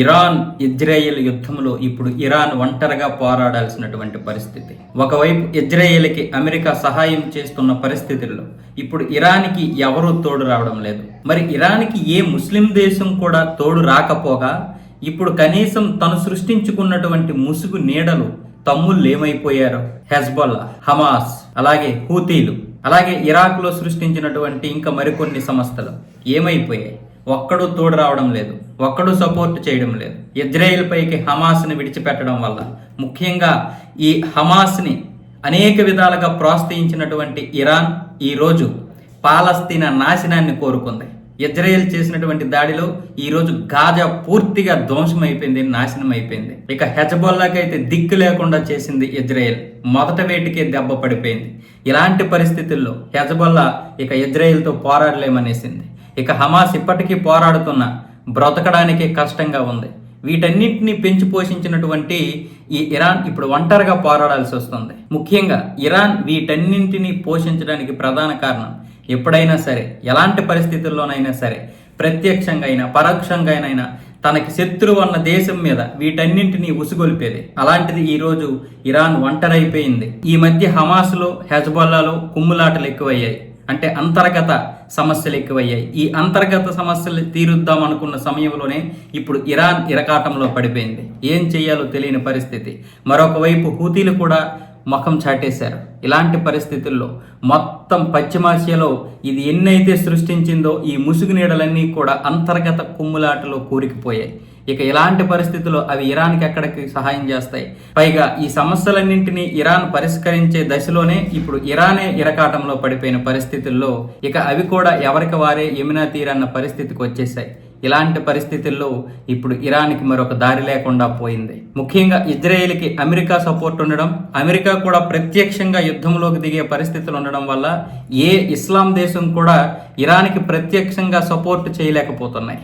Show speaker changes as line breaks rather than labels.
Iran Israel యుద్ధంలో ఇప్పుడు Iran ఒంటరిగా పోరాడాల్సినటువంటి పరిస్థితి. ఒకవైపు ఇజ్రాయెల్కి అమెరికా సహాయం చేస్తున్న పరిస్థితుల్లో ఇప్పుడు ఇరాన్కి ఎవరూ తోడు రావడం లేదు. మరి ఇరాన్కి ఏ ముస్లిం దేశం కూడా తోడు రాకపోగా ఇప్పుడు కనీసం తను సృష్టించుకున్నటువంటి ముసుగు నీడలు తమ్ముళ్ళు ఏమైపోయారు హెజ్బల్లా హమాస్ అలాగే హూతీలు. అలాగే ఇరాక్లో సృష్టించినటువంటి ఇంకా మరికొన్ని సంస్థలు ఏమైపోయాయి? ఒక్కడూ తోడు రావడం లేదు. ఒక్కడు సపోర్ట్ చేయడం లేదు. ఇజ్రాయెల్ పైకి హమాస్ని విడిచిపెట్టడం వల్ల. ముఖ్యంగా ఈ హమాస్ని అనేక విధాలుగా ప్రోత్సహించినటువంటి ఇరాన్ ఈరోజు పాలస్తీనా నాశనాన్ని కోరుకుంది. ఇజ్రాయెల్ చేసినటువంటి దాడిలో ఈరోజు గాజా పూర్తిగా ధ్వంసం అయిపోయింది నాశనం అయిపోయింది ఇక హెజబొల్లాకి అయితే దిక్కు లేకుండా చేసింది ఇజ్రాయెల్. మొదట వేటికే దెబ్బ పడిపోయింది. ఇలాంటి పరిస్థితుల్లో హెజబోల్లా ఇక ఇజ్రాయెల్తో పోరాడలేమనేసింది. ఇక హమాస్ ఇప్పటికీ పోరాడుతున్న బ్రతకడానికి కష్టంగా ఉంది. వీటన్నింటినీ పెంచి పోషించినటువంటి ఈ ఇరాన్ ఇప్పుడు ఒంటరిగా పోరాడాల్సి వస్తుంది. ముఖ్యంగా ఇరాన్ వీటన్నింటినీ పోషించడానికి ప్రధాన కారణం ఎప్పుడైనా సరే ఎలాంటి పరిస్థితుల్లోనైనా సరే ప్రత్యక్షంగా అయినా పరోక్షంగా అయినా తనకి శత్రువు అన్న దేశం మీద వీటన్నింటినీ ఉసుగొలిపేది. అలాంటిది ఈరోజు ఇరాన్ ఒంటరైపోయింది. ఈ మధ్య హమాస్లో హెజ్బొల్లాలో కుమ్ములాటలు ఎక్కువయ్యాయి. అంటే అంతర్గత సమస్యలు ఎక్కువయ్యాయి. ఈ అంతర్గత సమస్యలు తీరుద్దాం అనుకున్న సమయంలోనే ఇప్పుడు ఇరాన్ ఇరకాటంలో పడిపోయింది. ఏం చేయాలో తెలియని పరిస్థితి. మరొక వైపు హూతీలు కూడా ముఖం చాటేశారు. ఇలాంటి పరిస్థితుల్లో మొత్తం పశ్చిమాసియాలో ఇది ఎన్నైతే సృష్టించిందో ఈ ముసుగు నీడలన్నీ కూడా అంతర్గత కుమ్ములాటలో కూరికిపోయాయి. ఇక ఇలాంటి పరిస్థితుల్లో అవి ఇరాన్కి ఎక్కడికి సహాయం చేస్తాయి? పైగా ఈ సమస్యలన్నింటినీ ఇరాన్ పరిష్కరించే దశలోనే ఇప్పుడు ఇరానే ఇరకాటంలో పడిపోయిన పరిస్థితుల్లో ఇక అవి కూడా ఎవరికి వారే యమునా తీరన్న పరిస్థితికి వచ్చేసాయి ఇలాంటి పరిస్థితుల్లో ఇప్పుడు ఇరాన్కి మరొక దారి లేకుండా పోయింది. ముఖ్యంగా ఇజ్రాయేల్కి అమెరికా సపోర్ట్ ఉండడం అమెరికా కూడా ప్రత్యక్షంగా యుద్ధంలోకి దిగే పరిస్థితులు ఉండడం వల్ల ఏ ఇస్లాం దేశం కూడా ఇరాన్కి ప్రత్యక్షంగా సపోర్ట్ చేయలేకపోతున్నాయి.